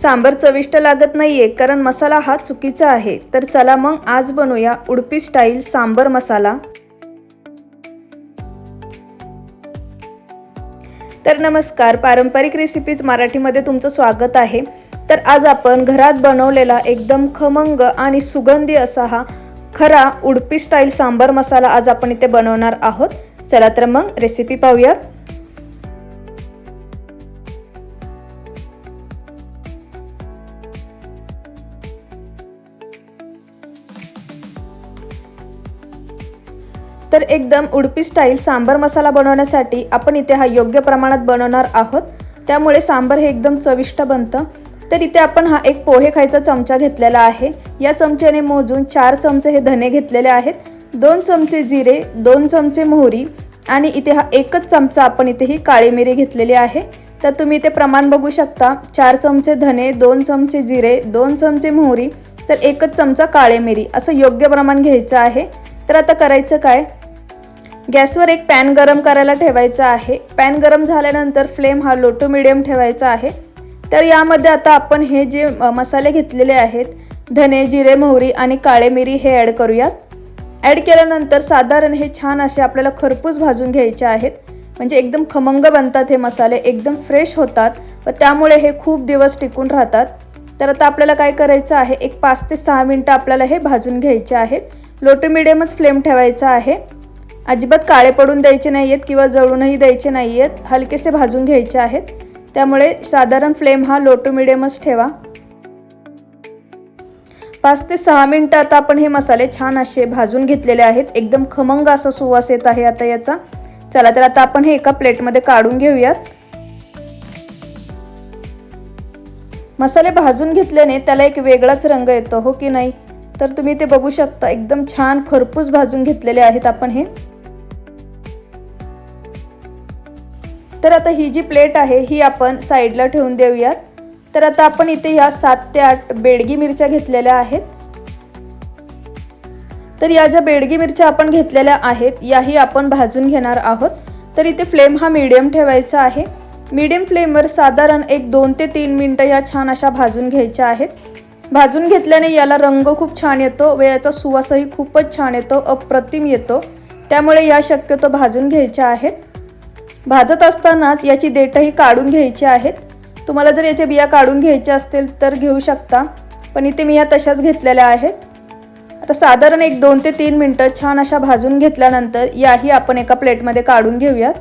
सांबर चविष्ट लागत नाहीये कारण मसाला हा चुकीचा आहे. तर चला मग आज बनवूया उडपी स्टाईल सांबर मसाला. तर नमस्कार पारंपरिक रेसिपीज मराठीमध्ये तुमचं स्वागत आहे. तर आज आपण घरात बनवलेला एकदम खमंग आणि सुगंधी असा हा खरा उडपी स्टाईल सांबर मसाला आज आपण इथे बनवणार आहोत. चला तर मग रेसिपी पाहूयात. तर एकदम उडपी स्टाईल सांबर मसाला बनवण्यासाठी आपण इथे हा योग्य प्रमाणात बनवणार आहोत. त्यामुळे सांबर हे एकदम चविष्ट बनतं. तर इथे आपण हा एक पोहे खायचा चमचा घेतलेला आहे. या चमच्याने मोजून चार चमचे हे धने घेतलेले आहेत. दोन चमचे जिरे दोन चमचे मोहरी आणि इथे हा एकच चमचा आपण इथे ही काळी मिरी घेतलेली आहे. तर तुम्ही इथे प्रमाण बघू शकता. चार चमचे धने दोन चमचे जिरे दोन चमचे मोहरी तर एकच चमचा काळे मिरी. असं योग्य प्रमाण घ्यायचं आहे. तर आता करायचं काय? गॅसवर एक पॅन गरम करायला ठेवायचा आहे. पॅन गरम झाल्यानंतर फ्लेम हा लो टू मिडियम ठेवायचा आहे. तर यामध्ये आता आपण हे जे मसाले घेतलेले आहेत धने जिरे मोहरी आणि काळे मिरी हे ॲड करूयात. ॲड केल्यानंतर साधारण हे छान असे आपल्याला खरपूस भाजून घ्यायचे आहेत. म्हणजे एकदम खमंग बनतात हे मसाले एकदम फ्रेश होतात व त्यामुळे हे खूप दिवस टिकून राहतात. तर आता आपल्याला काय करायचं आहे एक पाच ते सहा मिनटं आपल्याला हे भाजून घ्यायचे आहेत. लो टू मिडियमच फ्लेम ठेवायचा आहे. अजिबात काळे पडून द्यायचे नाही आहेत किंवा जळूनही द्यायचे नाही आहेत हलकेसे भाजून घ्यायचे आहेत. त्यामुळे साधारण फ्लेम हा लो टू मिडियमच ठेवा. पाच ते सहा मिनटं आता आपण हे मसाले छान असे भाजून घेतलेले आहेत. एकदम खमंग असा सुवास येत आहे आता याचा. चला तर आता आपण हे एका प्लेटमध्ये काढून घेऊयात. मसाले भाजून घेतल्याने त्याला एक वेगळाच रंग येतो हो की नाही? तर तुम्ही ते बघू शकता. एकदम छान खरपूस भाजून घेतलेले आहेत आपण हे. तर आता ही जी प्लेट आहे ही आपण साईडला ठेवून देऊयात. तर आता आपण इथे ह्या सात ते आठ बेडगी मिरच्या घेतलेल्या आहेत. तर या ज्या बेडगी मिरच्या आपण घेतलेल्या आहेत याही आपण भाजून घेणार आहोत. तर इथे फ्लेम हा मीडियम ठेवायचा आहे. मीडियम फ्लेमवर साधारण एक दोन ते तीन मिनटं या छान अशा भाजून घ्यायच्या आहेत. भाजून घेतल्याने याला रंग खूप छान येतो व याचा सुवासही खूपच छान येतो अप्रतिम येतो. त्यामुळे या शक्यतो भाजून घ्यायच्या आहेत. भाजत असतानाच याची देठही काढून घ्यायची आहेत. तुम्हाला जर याच्या बिया काढून घ्यायच्या असतील तर घेऊ शकता पण इथे मी या तशाच घेतलेल्या आहेत. आता साधारण एक दोन ते तीन मिनटं छान अशा भाजून घेतल्यानंतर याही आपण एका प्लेटमध्ये काढून घेऊयात.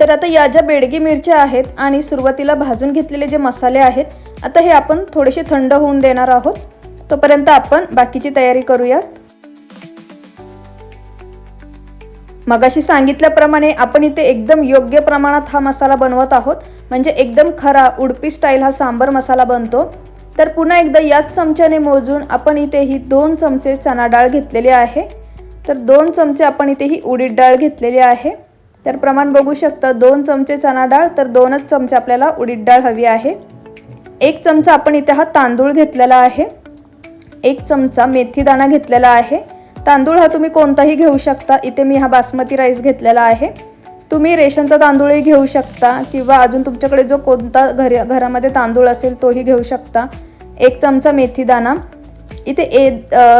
तर आता या ज्या बेडगी मिरच्या आहेत आणि सुरुवातीला भाजून घेतलेले जे मसाले आहेत आता हे आपण थोडेसे थंड होऊन देणार आहोत. तोपर्यंत आपण बाकीची तयारी करूयात. मगाशी सांगितल्याप्रमाणे आपण इथे एकदम योग्य प्रमाणात हा मसाला बनवत आहोत. म्हणजे एकदम खरा उडपी स्टाईल हा सांबर मसाला बनतो. तर पुन्हा एकदा याच चमच्याने मोजून आपण इथे ही दोन चमचे चणा डाळ घेतलेली आहे. तर दोन चमचे आपण इथे ही उडीद डाळ घेतलेली आहे. तर प्रमाण बघू शकता दोन चमचे चणा डाळ तर दोनच चमचे आपल्याला उडीद डाळ हवी आहे. एक चमचा आपण इथे हा तांदूळ घेतलेला आहे. एक चमचा मेथी दाणा घेतलेला आहे. तांदूळ हा तुम्ही कोणताही घेऊ शकता. इथे मी हा बासमती राईस घेतलेला आहे. तुम्ही रेशनचा तांदूळही घेऊ शकता किंवा अजून तुमच्याकडे जो कोणता घरी घरामध्ये तांदूळ असेल तोही घेऊ शकता. एक चमचा मेथी दाणा. इथे ए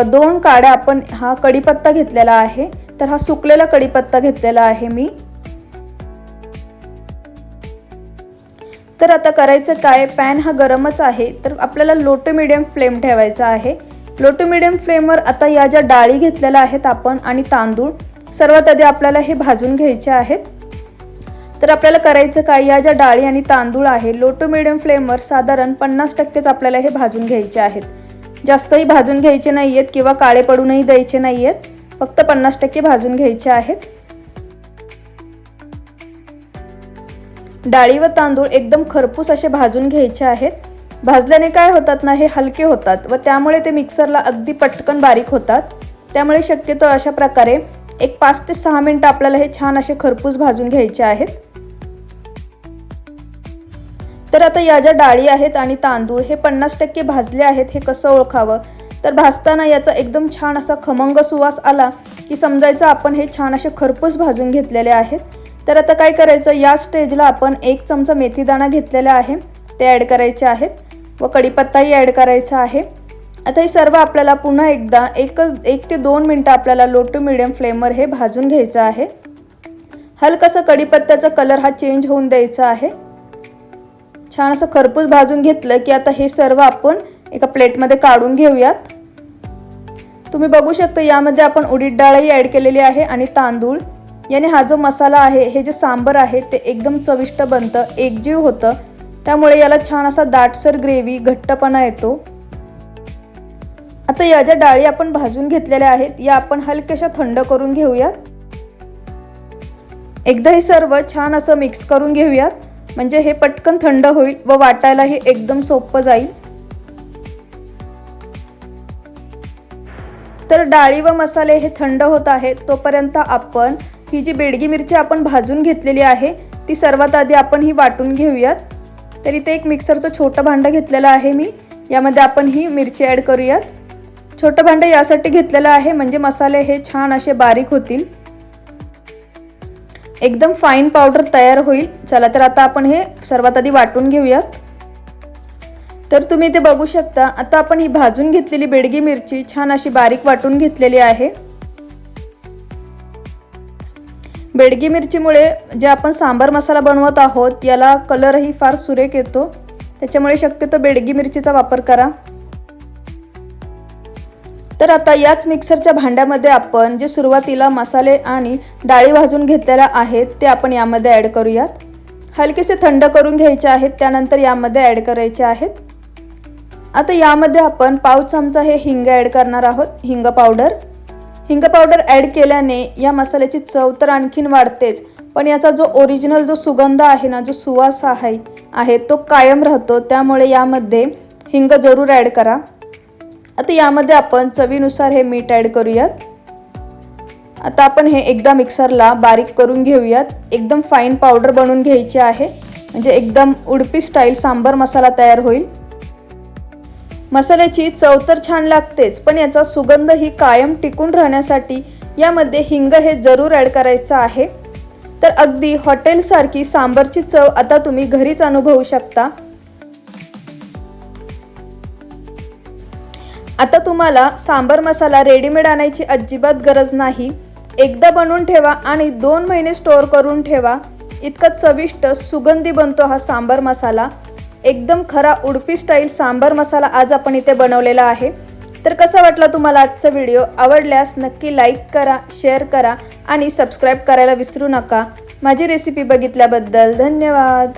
दोन काड्या आपण हा कढीपत्ता घेतलेला आहे. तर हा सुकलेला कढीपत्ता घेतलेला आहे मी. तर आता करायचं काय? पॅन हा गरमच आहे. तर आपल्याला लो टू मिडियम फ्लेम ठेवायचा आहे. लो टू मिडियम फ्लेमवर आता या ज्या डाळी घेतलेल्या आहेत आपण आणि तांदूळ सर्वात आधी आपल्याला हे भाजून घ्यायचे आहेत. तर आपल्याला करायचं काय? या ज्या डाळी आणि तांदूळ आहे लो टू मिडियम फ्लेमवर साधारण पन्नास टक्केच आपल्याला हे भाजून घ्यायचे आहेत. जास्तही भाजून घ्यायचे नाही आहेत किंवा काळे पडूनही द्यायचे नाही आहेत फक्त पन्नास टक्के भाजून घ्यायचे आहेत. डाळी व तांदूळ एकदम खरपूस असे भाजून घ्यायचे आहेत. भाजल्याने काय होतात ना हे हलके होतात व त्यामुळे ते मिक्सरला अगदी पटकन बारीक होतात. त्यामुळे शक्यतो अशा प्रकारे एक पाच ते सहा मिनटं आपल्याला हे छान असे खरपूस भाजून घ्यायचे आहेत. तर आता या ज्या डाळी आहेत आणि तांदूळ हे पन्नास टक्के भाजले आहेत हे कसं ओळखावं? तर भाजताना याचा एकदम छान असा खमंग सुवास आला की समजायचं आपण हे छान असे खरपूस भाजून घेतलेले आहेत. तर आता काय करायचं? या स्टेजला आपण एक चमचा मेथीदाणा घेतलेला आहे ते ॲड करायचे आहेत. व कढीपत्ताही ॲड करायचा आहे. आता हे सर्व आपल्याला पुन्हा एकदा एकच एक ते दोन मिनटं आपल्याला लो टू मिडियम फ्लेमवर हे भाजून घ्यायचं आहे. हलकसं कढीपत्त्याचा कलर हा चेंज होऊन द्यायचा आहे. छान असं खरपूस भाजून घेतलं की आता हे सर्व आपण एका प्लेटमध्ये काढून घेऊयात. तुम्ही बघू शकता यामध्ये आपण उडीद डाळही ॲड केलेली आहे आणि तांदूळ. याने हा जो मसाला आहे हे जे सांबर आहे ते एकदम चविष्ट बनतं एकजीव होतं. त्यामुळे याला छान असा दाटसर ग्रेव्ही घट्टपणा येतो. आता या ज्या डाळी आपण भाजून घेतलेल्या आहेत या आपण हलक्याशा थंड करून घेऊयात. एकदा हे सर्व छान असं मिक्स करून घेऊयात. म्हणजे हे पटकन थंड होईल व वाटायलाही एकदम सोपं जाईल. तर डाळी व मसाले हे थंड होत आहेत तोपर्यंत आपण ही जी बेडगी मिरची आपण भाजून घेतलेली आहे ती सर्वात आधी आपण ही वाटून घेऊयात. तर इथे एक मिक्सरचं छोटं भांडं घेतलेलं आहे मी. यामध्ये आपण ही मिरची ॲड करूयात. छोटं भांडं यासाठी घेतलेलं आहे म्हणजे मसाले हे छान असे बारीक होतील. एकदम फाईन पावडर तयार होईल. चला तर आता आपण हे सर्वात आधी वाटून घेऊयात. तर तुम्ही ते बघू शकता आता आपण ही भाजून घेतलेली बेडगी मिरची छान अशी बारीक वाटून घेतलेली आहे. बेडगी मिरचीमुळे जे आपण सांबार मसाला बनवत आहोत याला कलरही फार सुरेख येतो. त्याच्यामुळे शक्यतो बेडगी मिरचीचा वापर करा. तर आता याच मिक्सरच्या भांड्यामध्ये आपण जे सुरुवातीला मसाले आणि डाळी भाजून घेतलेल्या आहेत ते आपण यामध्ये ॲड करूयात. हलकेसे थंड करून घ्यायचे आहेत त्यानंतर यामध्ये ॲड करायचे आहेत. आता यामध्ये आपण पाव चमचा हे हिंग ॲड करणार आहोत हिंग पावडर. हिंग पावडर ॲड केल्याने या मसाल्याची चव तर आणखीन वाढतेच पण याचा जो ओरिजिनल जो सुगंध आहे ना जो सुवास आहे आहे तो कायम राहतो. त्यामुळे यामध्ये हिंग जरूर ॲड करा. आता यामध्ये आपण चवीनुसार हे मीठ ॲड करूयात. आता आपण हे एकदा मिक्सरला बारीक करून घेऊयात. एकदम फाईन पावडर बनवून घ्यायची आहे. म्हणजे एकदम उडपी स्टाईल सांबर मसाला तयार होईल. मसाल्याची चव तर छान लागतेच पण याचा सुगंध ही कायम टिकून राहण्यासाठी यामध्ये हिंग हे जरूर ॲड करायचं आहे. तर अगदी हॉटेलसारखी सांबरची चव आता तुम्ही घरीच अनुभवू शकता. आता तुम्हाला सांबर मसाला रेडीमेड आणायची अजिबात गरज नाही. एकदा बनवून ठेवा आणि दोन महिने स्टोअर करून ठेवा. इतका चविष्ट सुगंधी बनतो हा सांबर मसाला. एकदम खरा उडपी स्टाईल सांबर मसाला आज आपण इथे बनवलेला आहे. तर कसा वाटला तुम्हाला आजचा व्हिडिओ आवडल्यास नक्की लाईक करा शेअर करा आणि सबस्क्राईब करायला विसरू नका. माझी रेसिपी बघितल्याबद्दल धन्यवाद.